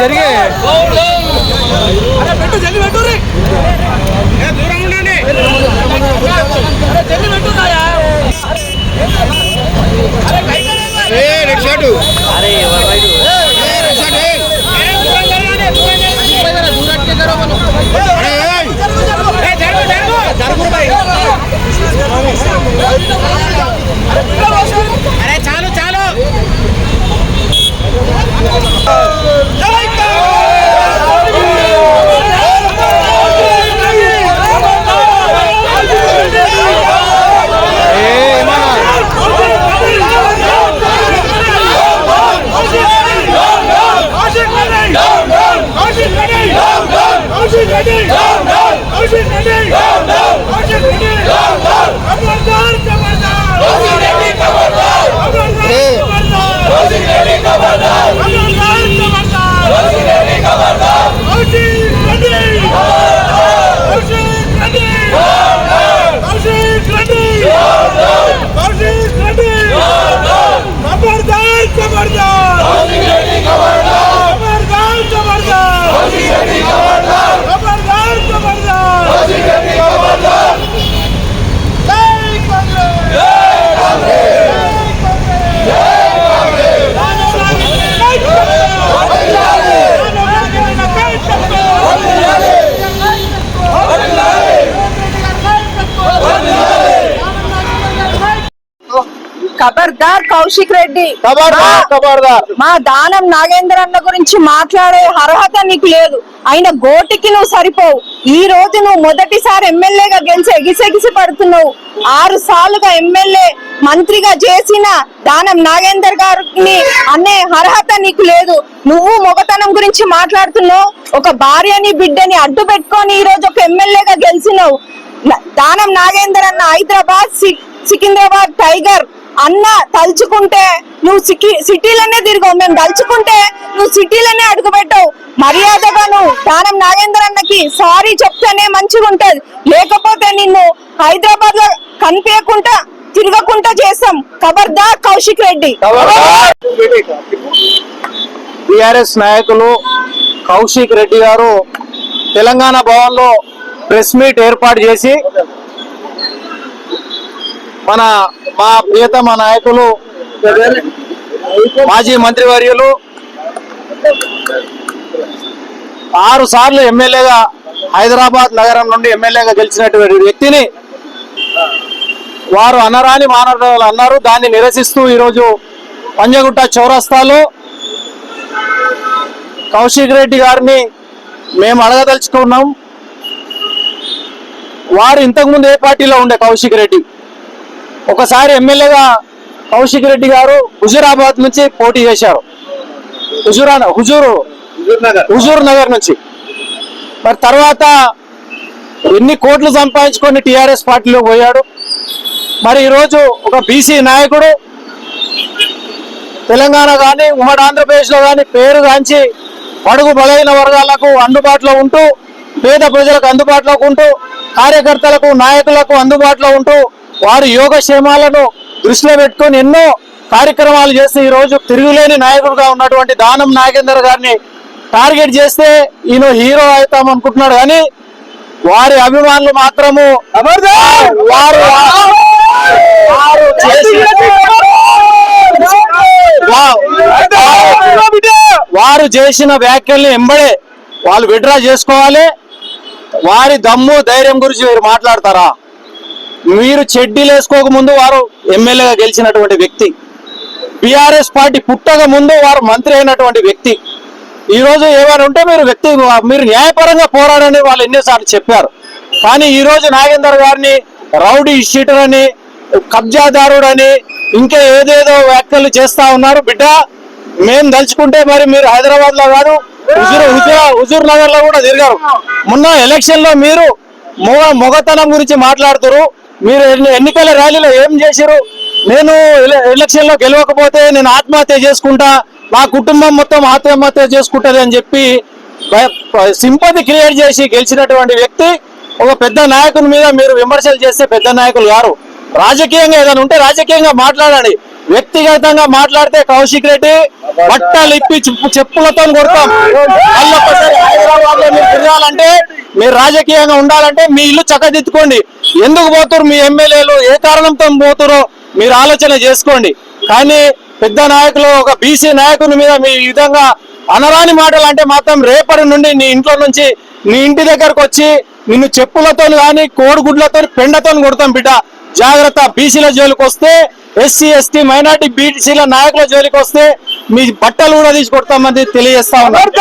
జరిగే. పెట్టు జల్లి పెట్టు రే. దూరం ఉండండి. జల్లి పెట్టు అరే ఖబర్దార్ కౌశిక్ రెడ్డి. మా దానం నాగేంద్ర అన్న గురించి మాట్లాడే అర్హత నీకు లేదు. ఆయన గోటికి నువ్వు సరిపోవు. ఈ రోజు నువ్వు మొదటిసారి ఎమ్మెల్యేగా గెలిచి ఎగిసెగిసి పడుతున్నావు. ఆరు సార్లుగా ఎమ్మెల్యే మంత్రిగా చేసిన దానం నాగేందర్ గారిని అనే అర్హత నీకు లేదు. నువ్వు మొగతనం గురించి మాట్లాడుతున్నావు. ఒక భార్యని బిడ్డని అడ్డు పెట్టుకొని ఈ రోజు ఒక ఎమ్మెల్యేగా గెలిచినావు. దానం నాగేందర్ అన్న హైదరాబాద్ సికింద్రాబాద్ టైగర్ అన్న తలుచుకుంటే నువ్వు సిటీ సిటీలోనే తిరిగావు. మేము తలుచుకుంటే నువ్వు సిటీలోనే అడుగు పెట్టావు మర్యాదగా నువ్వు దానం నాగేందర్ అన్నకి సారీ చెప్తేనే మంచిగా ఉంటది. లేకపోతే నిన్ను హైదరాబాద్లో కనిపించకుండా తిరగకుండా చేస్తాం. కబర్దా కౌశిక్ రెడ్డి. టిఆర్ఎస్ నాయకులు కౌశిక్ రెడ్డి గారు తెలంగాణ భవన్లో ప్రెస్ మీట్ ఏర్పాటు చేసి మన మా ప్రియతమ నాయకులు మాజీ మంత్రివర్యులు ఆరు సార్లు ఎమ్మెల్యేగా హైదరాబాద్ నగరం నుండి ఎమ్మెల్యేగా గెలిచినటువంటి వ్యక్తిని వారు అనరాని మానవులు అన్నారు. దాన్ని నిరసిస్తూ ఈరోజు పంజగుట్ట చౌరస్తాలో కౌశిక్ రెడ్డి గారిని మేము అడగదలుచుకున్నాం. వారు ఇంతకుముందు ఏ పార్టీలో ఉండే కౌశిక్ రెడ్డి? ఒకసారి ఎమ్మెల్యేగా కౌశిక్ రెడ్డి గారు హుజూరాబాద్ నుంచి పోటీ చేశారు. హుజూరా హుజూరు హుజూర్ నగర్ నుంచి. మరి తర్వాత ఎన్ని కోట్లు సంపాదించుకొని టిఆర్ఎస్ పార్టీలో పోయాడు. మరి ఈరోజు ఒక బీసీ నాయకుడు తెలంగాణ కానీ ఉమ్మడి ఆంధ్రప్రదేశ్లో కానీ పేరు గాంచి పడుగు బలైన వర్గాలకు అందుబాటులో ఉంటూ పేద ప్రజలకు అందుబాటులో ఉంటూ కార్యకర్తలకు నాయకులకు అందుబాటులో ఉంటూ వారి యోగక్షేమాలను దృష్టిలో పెట్టుకొని ఎన్నో కార్యక్రమాలు చేసి ఈ రోజు తిరుగులేని నాయకుడుగా ఉన్నటువంటి దానం నాగేందర్ గారిని టార్గెట్ చేస్తే ఈయన హీరో అవుతాం అనుకుంటున్నాడు. కానీ వారి అభిమానులు మాత్రము వారు వారు చేసిన- వారు చేసిన వ్యాఖ్యల్ని ఎంబడే వాళ్ళు విడ్రా చేసుకోవాలి. వారి దమ్ము ధైర్యం గురించి మీరు మాట్లాడతారా? మీరు చెడ్డీలు వేసుకోక ముందు వారు ఎమ్మెల్యేగా గెలిచినటువంటి వ్యక్తి. బీఆర్ఎస్ పార్టీ పుట్టక ముందు వారు మంత్రి అయినటువంటి వ్యక్తి. ఈ రోజు ఏమైనా ఉంటే మీరు వ్యక్తి మీరు న్యాయపరంగా పోరాడని వాళ్ళు ఎన్నోసార్లు చెప్పారు. కానీ ఈ రోజు నాగేందర్ గారిని రౌడీ షీటర్ అని కబ్జాదారుడని ఇంకా ఏదేదో వ్యాఖ్యలు చేస్తా ఉన్నారు. బిడ్డ మేము దలుచుకుంటే మరి మీరు హైదరాబాద్లో కాదు హుజూర్ హుజూర్ హుజూర్ నగర్లో కూడా తిరిగారు. మొన్న ఎలక్షన్లో మీరు మొగ మొగతనం గురించి మాట్లాడుతారు. మీరు ఎన్నికల ర్యాలీలో ఏం చేశారు నేను ఎలక్షన్లో ఎలక్షన్లో గెలవకపోతే నేను ఆత్మహత్య చేసుకుంటా మా కుటుంబం మొత్తం ఆత్మహత్య చేసుకుంటది అని చెప్పి సింపతి క్రియేట్ చేసి గెలిచినటువంటి వ్యక్తి ఒక పెద్ద నాయకుని మీద మీరు విమర్శలు చేస్తే పెద్ద నాయకులు గారు. రాజకీయంగా ఏదైనా ఉంటే రాజకీయంగా మాట్లాడండి. వ్యక్తిగతంగా మాట్లాడితే కౌశిక్ రెడ్డి బట్టలు ఇప్పి చెప్పు చెప్పులతో కొడతాం. మళ్ళీ హైదరాబాద్లో మీరు తిరగాలంటే మీరు రాజకీయంగా ఉండాలంటే మీ ఇల్లు చక్కదిద్దుకోండి. ఎందుకు పోతురు మీ ఎమ్మెల్యేలు? ఏ కారణంతో పోతురో మీరు ఆలోచన చేసుకోండి. కానీ పెద్ద నాయకులు ఒక బీసీ నాయకుని మీద మీ విధంగా అనరాని మాటలు అంటే మాత్రం రేపటి నుండి నీ ఇంట్లో నుంచి నీ ఇంటి దగ్గరకు వచ్చి నిన్ను చెప్పులతో కానీ కోడిగుడ్లతో పెండతో కొడతాం బిడ్డ. జాగ్రత్త బీసీల జోలికి వస్తే ఎస్సీ ఎస్టీ మైనార్టీ బీసీల నాయకుల జోలికి వస్తే మీ బట్టలు కూడా తీసుకొడతామని తెలియజేస్తా ఉన్నారు